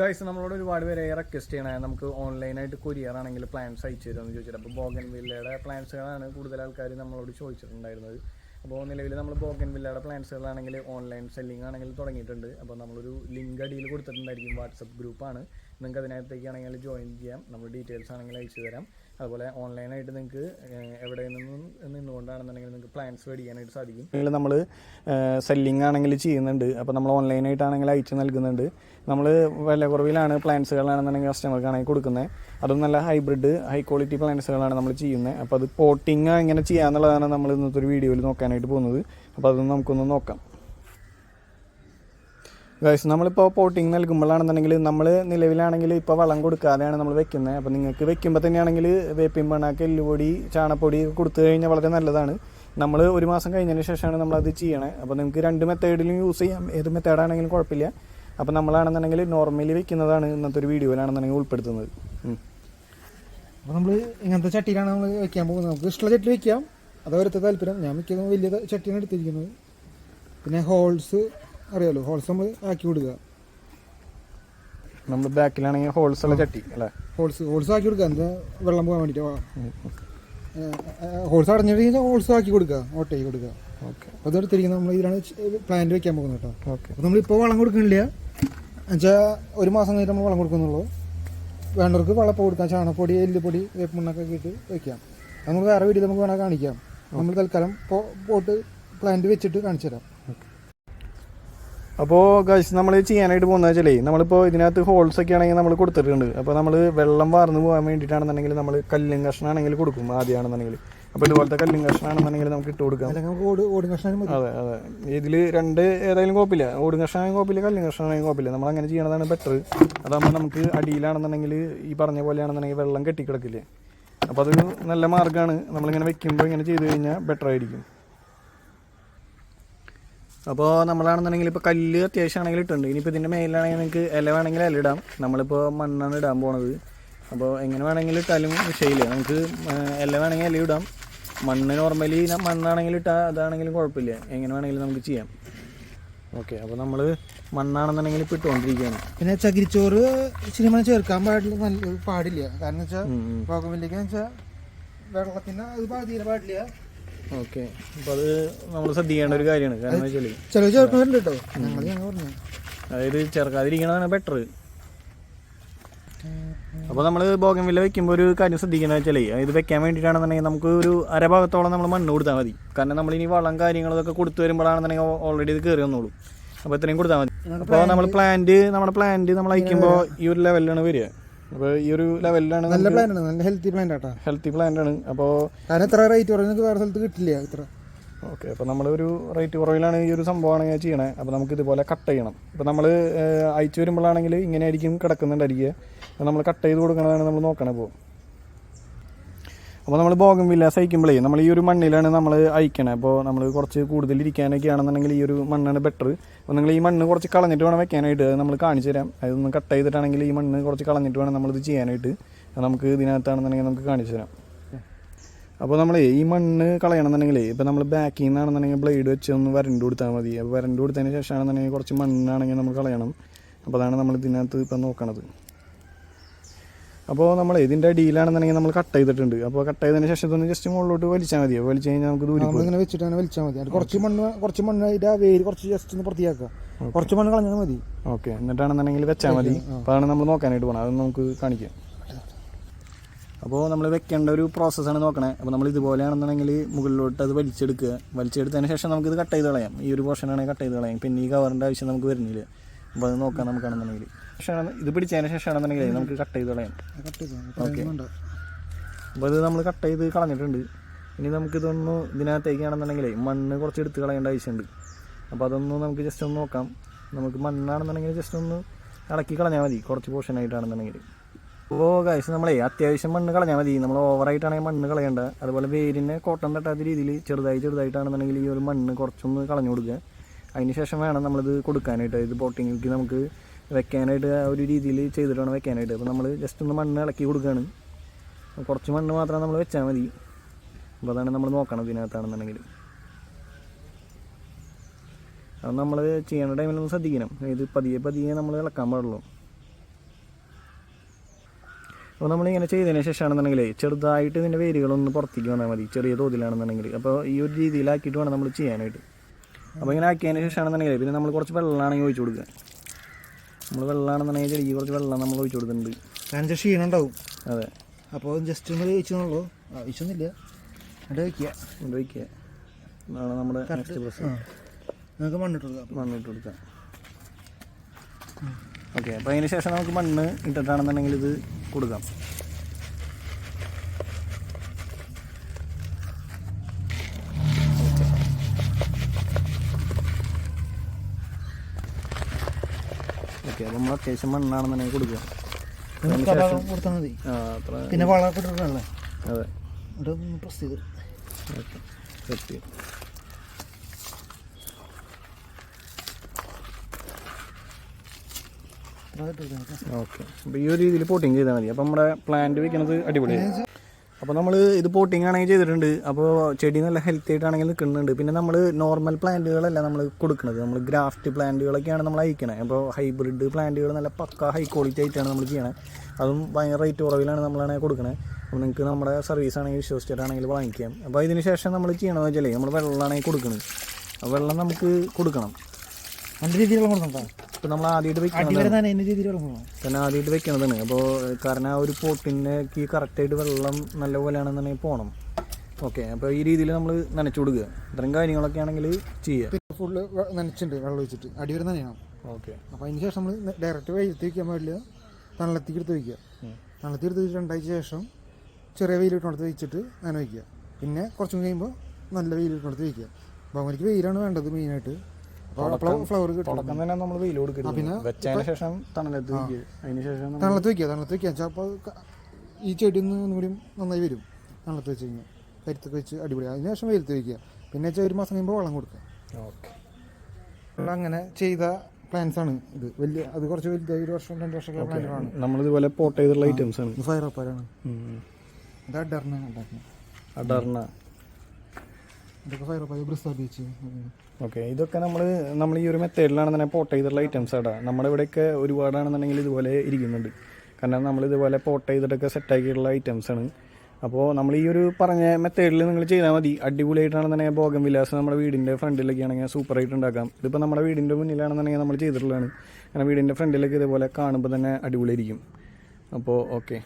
Guys നമ്മളോട് ഒരുപാട് പേര് റിക്വസ്റ്റ് ചെയ്യണേ. നമുക്ക് ഓൺലൈനായിട്ട് കൊരിയർ ആണെങ്കിൽ പ്ലാൻസ് അയച്ചു തരുമെന്ന് ചോദിച്ചിട്ട്. അപ്പോൾ ബോഗൻ വില്ലയുടെ പ്ലാൻസുകളാണ് കൂടുതൽ ആൾക്കാർ നമ്മളോട് ചോദിച്ചിട്ടുണ്ടായിരുന്നത്. അപ്പോൾ നിലവിൽ നമ്മൾ ബോഗൻ വില്ലയുടെ പ്ലാൻസുകളാണെങ്കിൽ ഓൺലൈൻ സെല്ലിംഗ് ആണെങ്കിൽ തുടങ്ങിയിട്ടുണ്ട്. അപ്പോൾ നമ്മളൊരു ലിങ്ക് അടിയിൽ കൊടുത്തിട്ടുണ്ടായിരിക്കും വാട്സപ്പ് ഗ്രൂപ്പാണ് നിങ്ങൾക്ക് അതിനകത്തേക്കാണെങ്കിൽ ജോയിൻ ചെയ്യാം. നമ്മൾ ഡീറ്റെയിൽസ് ആണെങ്കിൽ അയച്ചു തരാം. അതുപോലെ ഓൺലൈനായിട്ട് നിങ്ങൾക്ക് എവിടെ നിന്നും നിന്നുകൊണ്ടാണെന്നുണ്ടെങ്കിൽ നിങ്ങൾക്ക് പ്ലാൻസ് മേടിക്കാനായിട്ട് സാധിക്കും. നമ്മൾ സെല്ലിംഗ് ആണെങ്കിൽ ചെയ്യുന്നുണ്ട്. അപ്പോൾ നമ്മൾ ഓൺലൈനായിട്ടാണെങ്കിൽ അയച്ചു നൽകുന്നുണ്ട്. നമ്മൾ വില കുറവിലാണ് പ്ലാൻസുകളാണെന്നുണ്ടെങ്കിൽ കസ്റ്റമർക്കാണെങ്കിൽ കൊടുക്കുന്നത് അതും നല്ല ഹൈബ്രിഡ് ഹൈ ക്വാളിറ്റി പ്ലാൻസുകളാണ് നമ്മൾ ചെയ്യുന്നത് അപ്പോൾ അത് പോട്ടിങ് എങ്ങനെ ചെയ്യാന്നുള്ളതാണ് നമ്മൾ ഇന്നത്തെ ഒരു വീഡിയോയിൽ നോക്കാനായിട്ട് പോകുന്നത്. അപ്പോൾ അതൊന്ന് നമുക്കൊന്ന് നോക്കാം. ഗൈസ് നമ്മളിപ്പോൾ പോട്ടിങ് നൽകുമ്പോഴാണെന്നുണ്ടെങ്കിൽ നമ്മൾ നിലവിലാണെങ്കിൽ ഇപ്പോൾ വളം കൊടുക്കാതെയാണ് നമ്മൾ വെക്കുന്നത് അപ്പോൾ നിങ്ങൾക്ക് വെക്കുമ്പോൾ തന്നെയാണെങ്കിൽ വേപ്പിൻ പിണ്ണാക്ക് എല്ലുപൊടി ചാണപ്പൊടി കൊടുത്തു കഴിഞ്ഞാൽ വളരെ നല്ലതാണ്. നമ്മൾ ഒരു മാസം കഴിഞ്ഞതിന് ശേഷമാണ് നമ്മളത് ചെയ്യണേ. അപ്പോൾ നിങ്ങൾക്ക് രണ്ട് മെത്തേഡിലും യൂസ് ചെയ്യാം. ഏത് മെത്തേഡാണെങ്കിലും കുഴപ്പമില്ല. അപ്പോൾ നമ്മളാണെന്നുണ്ടെങ്കിൽ നോർമലി വെക്കുന്നതാണ് ഇന്നത്തെ ഒരു വീഡിയോയിലാണെന്നുണ്ടെങ്കിൽ ഉൾപ്പെടുത്തുന്നത്. അപ്പോൾ നമ്മൾ ഇങ്ങനത്തെ ചട്ടിയിലാണ് നമ്മൾ വെക്കാൻ പോകുന്നത്. നമുക്ക് ഇഷ്ടമുള്ള ചട്ടി വെക്കാം. അതോരത്തെ താല്പര്യം. ഞാൻ മിക്കതും വലിയ ചട്ടിയാണ് എടുത്തിരിക്കുന്നത്. പിന്നെ ഹോൾസ് അറിയാലോ ഹോൾസ് നമ്മൾ ആക്കി കൊടുക്കുക. നമ്മൾ ബാക്കിലാണെങ്കിൽ ഹോൾസ് ഉള്ള ചട്ടി അല്ലേ? ഹോൾസ് ഹോൾസ് ആക്കി കൊടുക്കുക എന്താ വെള്ളം പോകാൻ വേണ്ടിയിട്ട്. ഹോൾസ് അടഞ്ഞിട്ട് കഴിഞ്ഞാൽ ഹോൾസ് ആക്കി കൊടുക്കുക ഓട്ടയാക്കി കൊടുക്കുക. ഓക്കെ. അപ്പോൾ അതെടുത്തിരിക്കുന്നത് നമ്മൾ ഇതിലാണ് പ്ലാന്റ് വെക്കാൻ പോകുന്നത് കേട്ടോ. ഓക്കെ. അപ്പോൾ നമ്മളിപ്പോൾ വളം കൊടുക്കണില്ല എന്നുവെച്ചാൽ ഒരു മാസം കഴിഞ്ഞിട്ട് നമ്മൾ വളം കൊടുക്കുന്നുള്ളൂ. വേണ്ടവർക്ക് വളപ്പം കൊടുക്കാം ചാണകപ്പൊടി എല്ലുപൊടി വേപ്പുണ്ണൊക്കെ ഇട്ട് വെക്കാം. അത് നമ്മൾ വേറെ വീട്ടിൽ നമുക്ക് വേണമെങ്കിൽ കാണിക്കാം. നമ്മൾ തൽക്കാലം പോ- പോട്ട് പ്ലാന്റ് വെച്ചിട്ട് കാണിച്ചു തരാം അപ്പോൾ ഗൈസ് നമ്മൾ ചെയ്യാനായിട്ട് പോകുന്നത് വെച്ചാലേ നമ്മളിപ്പോൾ ഇതിനകത്ത് ഹോൾസ് ഒക്കെ ആണെങ്കിൽ നമ്മൾ കൊടുത്തിട്ടുണ്ട്. അപ്പോൾ നമ്മൾ വെള്ളം വാർന്നു പോകാൻ വേണ്ടിയിട്ടാണെന്നുണ്ടെങ്കിൽ നമ്മൾ കല്ലും കഷ്ണമാണെങ്കിൽ കൊടുക്കും ആദ്യമാണെന്നുണ്ടെങ്കിൽ അപ്പോൾ ഇതുപോലത്തെ കല്ലും കഷ്ണമാണെന്നുണ്ടെങ്കിൽ നമുക്ക് ഇട്ട് കൊടുക്കാം. അതെ അതെ. ഇതിൽ രണ്ട് ഏതായാലും കുഴപ്പമില്ല. ഓടും കഷ്ണമായും കുഴപ്പമില്ല കല്ലും കഷ്ണമായും കുഴപ്പമില്ല. നമ്മൾ അങ്ങനെ ചെയ്യണതാണ് ബെറ്റർ അതാകുമ്പോൾ നമുക്ക് അടിയിലാണെന്നുണ്ടെങ്കിൽ ഈ പറഞ്ഞ പോലെയാണെന്നുണ്ടെങ്കിൽ വെള്ളം കെട്ടിക്കിടക്കില്ലേ. അപ്പോൾ അതൊരു നല്ല മാർഗമാണ്. നമ്മളിങ്ങനെ വെക്കുമ്പോൾ ഇങ്ങനെ ചെയ്ത് കഴിഞ്ഞാൽ ബെറ്റർ ആയിരിക്കും. അപ്പോൾ നമ്മളാണെന്നുണ്ടെങ്കിൽ ഇപ്പോൾ കല്ല് അത്യാവശ്യമാണെങ്കിൽ ഇട്ടുണ്ട് ഇനിയിപ്പോൾ ഇതിന്റെ മേലിലാണെങ്കിൽ നിങ്ങൾക്ക് ഇല വേണമെങ്കിൽ ഇല ഇടാം. നമ്മളിപ്പോൾ മണ്ണാണ് ഇടാൻ പോണത്. അപ്പോൾ എങ്ങനെ വേണമെങ്കിലും ഇട്ടാലും വിഷയമില്ല നമുക്ക് ഇല വേണമെങ്കിൽ ഇല ഇടാം. മണ്ണ് നോർമലി മണ്ണാണെങ്കിൽ ഇട്ടാൽ അതാണെങ്കിലും കുഴപ്പമില്ല. എങ്ങനെ വേണമെങ്കിലും നമുക്ക് ചെയ്യാം. ഓക്കെ അപ്പോൾ നമ്മൾ മണ്ണാണെന്നുണ്ടെങ്കിൽ ഇപ്പോൾ ഇട്ടുകൊണ്ടിരിക്കുകയാണ്. പിന്നെ ചകിരിച്ചോറ് സിനിമ ചേർക്കാൻ പാടില്ല നല്ല പാടില്ല. കാരണം വെച്ചാൽ. വെച്ചാൽ വെള്ളത്തിന് അത് പാടില്ല പാടില്ല. ഓക്കെ. അപ്പോൾ അത് നമ്മൾ ശ്രദ്ധിക്കേണ്ട ഒരു കാര്യമാണ്. കാരണം വെച്ചാൽ ചിലവ് ചേർക്കുന്നുണ്ട് കേട്ടോ ഞങ്ങൾ ഞങ്ങൾ പറഞ്ഞു. അതായത് ചേർക്കാതിരിക്കണതാണ് ബെറ്റർ അപ്പോൾ നമ്മൾ ബോഗൻവില്ല വെക്കുമ്പോൾ ഒരു കാര്യം ശ്രദ്ധിക്കുന്നത് വെച്ചാലേ ഇത് വെക്കാൻ വേണ്ടിയിട്ടാണെന്നുണ്ടെങ്കിൽ നമുക്ക് ഒരു അരഭാഗത്തോളം നമ്മൾ മണ്ണ് കൊടുത്താൽ മതി. കാരണം നമ്മൾ ഇനി വളം കാര്യങ്ങളൊക്കെ കൊടുത്തു വരുമ്പോഴാണെന്നുണ്ടെങ്കിൽ ഓൾറെഡി ഇത് കയറി വന്നോളൂ. അപ്പോൾ ഇത്രയും കൊടുത്താൽ മതി. അപ്പോൾ നമ്മൾ പ്ലാന്റ് നമ്മുടെ പ്ലാന്റ് നമ്മൾ അയക്കുമ്പോൾ ഈ ഒരു ലെവലിലാണ് വരിക. അപ്പോൾ ഈ ഒരു ലെവലിലാണ് നല്ല പ്ലാൻ ആണ്. നല്ല ഹെൽത്തി പ്ലാന്റ് ആട്ടാ. ഹെൽത്തി ആണ്. അപ്പോൾ കാരണം ഇത്ര റേറ്റ് നിങ്ങൾക്ക് വേറെ സ്ഥലത്ത് കിട്ടില്ല ഇത്ര. ഓക്കെ അപ്പോൾ നമ്മളൊരു റേറ്റ് കുറവിലാണ് ഈ ഒരു സംഭവമാണ് ഞാൻ ചെയ്യണേ. അപ്പോൾ നമുക്ക് ഇതുപോലെ കട്ട് ചെയ്യണം. ഇപ്പോൾ നമ്മൾ അയച്ചു വരുമ്പോഴാണെങ്കിൽ ഇങ്ങനെ ആയിരിക്കും കിടക്കുന്നുണ്ടായിരിക്കുക നമ്മൾ കട്ട് ചെയ്ത് കൊടുക്കണതാണ് നമ്മൾ നോക്കണേ ഇപ്പോൾ അപ്പോൾ നമ്മൾ ബോഗം വില്ലാസ് അയക്കുമ്പോഴേ നമ്മൾ ഈ ഒരു മണ്ണിലാണ് നമ്മൾ അയക്കണത് അപ്പോൾ നമ്മൾ കുറച്ച് കൂടുതൽ ഇരിക്കാനൊക്കെ ആണെന്നുണ്ടെങ്കിൽ ഈ ഒരു മണ്ണാണ് ബെറ്റർ അപ്പോൾ നിങ്ങൾ ഈ മണ്ണ് കുറച്ച് കളഞ്ഞിട്ട് വേണം വെക്കാനായിട്ട്. നമ്മൾ കാണിച്ചു തരാം. അതൊന്ന് കട്ട് ചെയ്തിട്ടാണെങ്കിൽ ഈ മണ്ണ് കുറച്ച് കളഞ്ഞിട്ട് വേണം നമ്മളിത് ചെയ്യാനായിട്ട്. നമുക്ക് ഇതിനകത്താണെന്നുണ്ടെങ്കിൽ നമുക്ക് കാണിച്ചു തരാം. അപ്പോൾ നമ്മൾ ഈ മണ്ണ് കളയണമെന്നുണ്ടെങ്കിൽ ഇപ്പോൾ നമ്മൾ ബാക്കിൽ നിന്നാണെന്നുണ്ടെങ്കിൽ ബ്ലേഡ് വെച്ച് ഒന്ന് വരണ്ട് കൊടുത്താൽ മതി. അപ്പോൾ വരണ്ട് കൊടുത്തതിന് ശേഷമാണെന്നുണ്ടെങ്കിൽ കുറച്ച് മണ്ണാണെങ്കിൽ നമ്മൾ കളയണം. അപ്പോൾ അതാണ് നമ്മൾ ഇതിനകത്ത് ഇപ്പം നോക്കണത്. അപ്പോൾ നമ്മൾ ഇതിന്റെ അടിയിലാണെന്നുണ്ടെങ്കിൽ നമ്മൾ കട്ട് ചെയ്തിട്ടുണ്ട്. അപ്പോൾ കട്ട് ചെയ്തതിന് ശേഷം ഇതൊന്ന് ജസ്റ്റ് മുകളിലോട്ട് വലിച്ചാൽ മതി. വലിച്ചു കഴിഞ്ഞാൽ നമുക്ക് ദൂരം ഇങ്ങനെ വെച്ചിട്ട് അങ്ങനെ വലിച്ചാൽ മതി. കുറച്ച് മണ്ണ് കുറച്ച് മണ്ണ് ഇതിന്റെ വേര് കുറച്ച് ജസ്റ്റ് ഒന്ന് പ്രത്യേകം കുറച്ച് മണ്ണ് കളഞ്ഞാൽ മതി. ഓക്കെ എന്നിട്ടാണെന്നുണ്ടെങ്കിൽ വെച്ചാൽ മതി. അതാണ് നമ്മൾ നോക്കാനായിട്ട് പോകണം അത് നമുക്ക് കാണിക്കാം. അപ്പോൾ നമ്മൾ വെക്കേണ്ട ഒരു പ്രോസസ്സാണ് നോക്കണേ. അപ്പോൾ നമ്മൾ ഇതുപോലെയാണെന്നുണ്ടെങ്കിൽ മുകളിലോട്ട് അത് വലിച്ചെടുക്കുക. വലിച്ചെടുത്തതിന് ശേഷം നമുക്ക് ഇത് കട്ട് ചെയ്ത് കളയാം. ഈ ഒരു പോർഷനാണെങ്കിൽ കട്ട് ചെയ്ത് കളയാം. പിന്നെ ഈ കവറിന്റെ ആവശ്യം നമുക്ക് വരുന്നില്ല. അപ്പോൾ അത് നോക്കാം നമുക്കാണെന്നുണ്ടെങ്കിൽ. പക്ഷേ ഇത് പിടിച്ചതിന് ശേഷമാണെന്നുണ്ടെങ്കിൽ നമുക്ക് കട്ട് ചെയ്ത് കളയാം. ഓക്കെ അപ്പോൾ ഇത് നമ്മൾ കട്ട് ചെയ്ത് കളഞ്ഞിട്ടുണ്ട്. ഇനി നമുക്കിതൊന്ന് ഇതിനകത്തേക്കാണെന്നുണ്ടെങ്കിൽ മണ്ണ് കുറച്ച് എടുത്ത് കളയേണ്ട ആവശ്യമുണ്ട്. അപ്പോൾ അതൊന്ന് നമുക്ക് ജസ്റ്റ് ഒന്ന് നോക്കാം. നമുക്ക് മണ്ണാണെന്നുണ്ടെങ്കിൽ ജസ്റ്റ് ഒന്ന് ഇളക്കി കളഞ്ഞാൽ മതി. കുറച്ച് പോർഷനായിട്ടാണെന്നുണ്ടെങ്കിൽ ഓ കാശ് നമ്മളെ അത്യാവശ്യം മണ്ണ് കളഞ്ഞാൽ മതി. നമ്മൾ ഓവറായിട്ടാണെങ്കിൽ മണ്ണ് കളയേണ്ട. അതുപോലെ വേരിനെ കോട്ടം തട്ടാത്ത രീതിയിൽ ചെറുതായി ചെറുതായിട്ടാണെന്നുണ്ടെങ്കിൽ ഈ ഒരു മണ്ണ് കുറച്ചൊന്ന് കളഞ്ഞു കൊടുക്കുക. അതിന് ശേഷം വേണം നമ്മളിത് കൊടുക്കാനായിട്ട്. ഇത് ബോട്ടിങ്ങിലേക്ക് നമുക്ക് വെക്കാനായിട്ട് ആ ഒരു രീതിയിൽ ചെയ്തിട്ട് വേണം വെക്കാനായിട്ട്. അപ്പോൾ നമ്മൾ ജസ്റ്റ് ഒന്ന് മണ്ണ് ഇളക്കി കൊടുക്കുകയാണ് കുറച്ച് മണ്ണ് മാത്രം നമ്മൾ വെച്ചാൽ മതി. അപ്പോൾ അതാണ് നമ്മൾ നോക്കണം ഇതിനകത്താണെന്നുണ്ടെങ്കിൽ അത് നമ്മൾ ചെയ്യേണ്ട ടൈമിലൊന്ന് ശ്രദ്ധിക്കണം. ഇത് പതിയെ പതിയെ നമ്മൾ ഇളക്കാൻ പാടുള്ളൂ. അപ്പോൾ നമ്മളിങ്ങനെ ചെയ്തതിന് ശേഷമാണെന്നുണ്ടെങ്കിൽ ചെറുതായിട്ട് ഇതിന്റെ വേരുകളൊന്ന് പുറത്തേക്ക് വന്നാൽ മതി. ചെറിയ തോതിലാണെന്നുണ്ടെങ്കിൽ അപ്പോൾ ഈ ഒരു രീതിയിലാക്കിയിട്ട് വേണം നമ്മൾ ചെയ്യാനായിട്ട്. അപ്പോൾ ഇങ്ങനെ ആക്കിയതിന് ശേഷമാണെന്നുണ്ടെങ്കിൽ പിന്നെ നമ്മൾ കുറച്ച് വെള്ളമാണെങ്കിൽ ഒഴിച്ചു കൊടുക്കുക. നമ്മൾ വെള്ളമാണെന്നുണ്ടെങ്കിൽ ചെടിക്ക് കുറച്ച് വെള്ളം നമ്മൾ ഒഴിച്ചു കൊടുക്കുന്നുണ്ട്. കാരണം ക്ഷീണം ഉണ്ടാവും. അതെ. അപ്പോൾ ജസ്റ്റ് ഒന്ന് കഴിച്ചെന്നുള്ളൂ ആവശ്യമൊന്നുമില്ല അവിടെ വയ്ക്കുക കൊണ്ട് വയ്ക്കുക അതാണ് നമ്മുടെ നെക്സ്റ്റ് നമുക്ക് മണ്ണിട്ട് കൊടുക്കാം മണ്ണിട്ട് കൊടുക്കാം ഓക്കെ അപ്പോൾ അതിന് ശേഷം നമുക്ക് മണ്ണ് ഇട്ടിട്ടാണെന്നുണ്ടെങ്കിൽ ഇത് കൊടുക്കാം ഓക്കെ അപ്പോൾ നമ്മൾ അത്യാവശ്യം മണ്ണാണെന്നുണ്ടെങ്കിൽ കൊടുക്കുക. കൊടുത്താൽ മതി. പിന്നെ വളമൊക്കെ ഇട്ടിട്ടല്ലേ അതെ. പ്രസ് ചെയ്ത് ഇട്ട് കൊടുക്കാം. ഓക്കെ. അപ്പോൾ ഈ ഒരു രീതിയിൽ പോട്ടിങ് ചെയ്താൽ മതി. അപ്പൊ നമ്മുടെ പ്ലാന്റ് വെക്കുന്നത് അടിപൊളിയാണ് അപ്പോൾ നമ്മൾ ഇത് പോട്ടിങ് ആണെങ്കിൽ ചെയ്തിട്ടുണ്ട്. അപ്പോൾ ചെടി നല്ല ഹെൽത്തി ആയിട്ടാണെങ്കിൽ നിൽക്കുന്നുണ്ട്. പിന്നെ നമ്മൾ നോർമൽ പ്ലാന്റുകളല്ല നമ്മൾ കൊടുക്കുന്നത്. നമ്മൾ ഗ്രാഫ്റ്റ് പ്ലാന്റുകളൊക്കെയാണ് നമ്മൾ അയക്കണത് അപ്പോൾ ഹൈബ്രിഡ് പ്ലാന്റുകൾ നല്ല പക്ക ഹൈ ക്വാളിറ്റി ആയിട്ടാണ് നമ്മൾ ചെയ്യണത് അതും ഭയങ്കര റേറ്റ് കുറവിലാണ് നമ്മളാണ് കൊടുക്കുന്നത് അപ്പോൾ നിങ്ങൾക്ക് നമ്മുടെ സർവീസ് ആണെങ്കിൽ വിശ്വസിച്ചിട്ടാണെങ്കിൽ വാങ്ങിക്കാം. അപ്പോൾ ഇതിന് ശേഷം നമ്മൾ ചെയ്യണമെന്ന് വെച്ചാൽ നമ്മൾ വെള്ളമാണെങ്കിൽ കൊടുക്കുന്നത് വെള്ളം നമുക്ക് കൊടുക്കണം. നല്ല രീതിയിൽ വെള്ളം കൊടുക്കണ്ട ഇപ്പോൾ നമ്മൾ ആദ്യമായിട്ട് അടി വെക്കുന്നത് വരെ തന്നെ അതിന്റെ രീതിയിൽ വെള്ളം കൊടുക്കണം തന്നെ ആദ്യമായിട്ട് വെക്കണതാണ്. അപ്പോൾ കാരണം ആ ഒരു പോട്ടിനേക്ക് കറക്റ്റായിട്ട് വെള്ളം നല്ല പോലെയാണെന്നുണ്ടെങ്കിൽ പോകണം ഓക്കെ അപ്പോൾ ഈ രീതിയിൽ നമ്മൾ നനച്ചു കൊടുക്കുക. ഇത്തരം കാര്യങ്ങളൊക്കെ ആണെങ്കിൽ ചെയ്യുക പിന്നെ ഫുള്ള് നനച്ചിട്ടുണ്ട് വെള്ളം ഒഴിച്ചിട്ട്. അടി വരെ നനയണം ഓക്കെ അപ്പോൾ അതിന് ശേഷം നമ്മൾ ഡയറക്റ്റ് വെയിലത്ത് വയ്ക്കാൻ പാടില്ല. തണലത്തേക്ക് എടുത്ത് വയ്ക്കുക തണലത്തേക്ക് എടുത്ത് വെച്ചിട്ട് രണ്ടാഴ്ച ശേഷം ചെറിയ വെയിലിട്ടുകൊടുത്ത് വെച്ചിട്ട് വയ്ക്കുക പിന്നെ കുറച്ചും കഴിയുമ്പോൾ നല്ല വെയിലിട്ടുകൊടുത്ത് വയ്ക്കുക അവർക്ക് വെയിലാണ് വേണ്ടത് മെയിനായിട്ട് അപ്പോൾ ഫ്ലവർ തുടക്കം തന്നെ നമ്മൾ വെയിൽ കൊടുക്കരുത്. പിന്നെ വെച്ചതിന് ശേഷം തണലത്ത് വയ്ക്കുക അതിന് ശേഷം തണലത്ത് വയ്ക്കുക തണലത്ത് വയ്ക്കുക. വെച്ചാൽ അപ്പോൾ ഈ ചെടി ഒന്ന് ഒന്നുകൂടി നന്നായി വരും. തണലത്ത് വെച്ച് കഴിഞ്ഞാൽ കരുത്തൊക്കെ വെച്ച് അടിപൊളി അതിന് ശേഷം വെയിലത്ത് വയ്ക്കുക. പിന്നെ വെച്ചാൽ ഒരു മാസം കഴിയുമ്പോൾ വെള്ളം കൊടുക്കുക. ഓക്കെ. അങ്ങനെ ചെയ്ത പ്ലാന്റ്സ് ആണ് ഇത്. വലിയ അത് കുറച്ച് വലുതായി ഒരു വർഷം രണ്ട് വർഷമൊക്കെ പ്ലാന്റുകളാണ് നമ്മളിതുപോലെ പോട്ട് ചെയ്തുള്ള ഐറ്റംസ് ആണ്. ഫയർ അപ്പാരാണ് ഇത് അഡർണ അഡർണ അടർണ ഓക്കെ ഇതൊക്കെ നമ്മൾ നമ്മൾ ഈ ഒരു മെത്തേഡിലാണ് തന്നെ പോട്ട് ചെയ്തിട്ടുള്ള ഐറ്റംസ് ആടാ. നമ്മുടെ ഇവിടെയൊക്കെ ഒരുപാടാണെന്നുണ്ടെങ്കിൽ ഇതുപോലെ ഇരിക്കുന്നുണ്ട്. കാരണം നമ്മൾ ഇതുപോലെ പോട്ട് ചെയ്തിട്ടൊക്കെ സെറ്റാക്കിയിട്ടുള്ള ഐറ്റംസ് ആണ്. അപ്പോൾ നമ്മൾ ഈ ഒരു പറഞ്ഞ മെത്തേഡിൽ നിങ്ങൾ ചെയ്താൽ മതി. അടിപൊളിയായിട്ടാണെന്നുണ്ടെങ്കിൽ ഭോഗം വിലാസം നമ്മുടെ വീടിന്റെ ഫ്രണ്ടിലൊക്കെ ആണെങ്കിൽ സൂപ്പറായിട്ട് ഉണ്ടാക്കാം. ഇതിപ്പോൾ നമ്മുടെ വീടിന്റെ മുന്നിലാണെന്നുണ്ടെങ്കിൽ നമ്മൾ ചെയ്തിട്ടുള്ളതാണ്. കാരണം വീടിന്റെ ഫ്രണ്ടിലൊക്കെ ഇതുപോലെ കാണുമ്പോൾ തന്നെ അടിപൊളിയായിരിക്കും. അപ്പോൾ ഓക്കെ.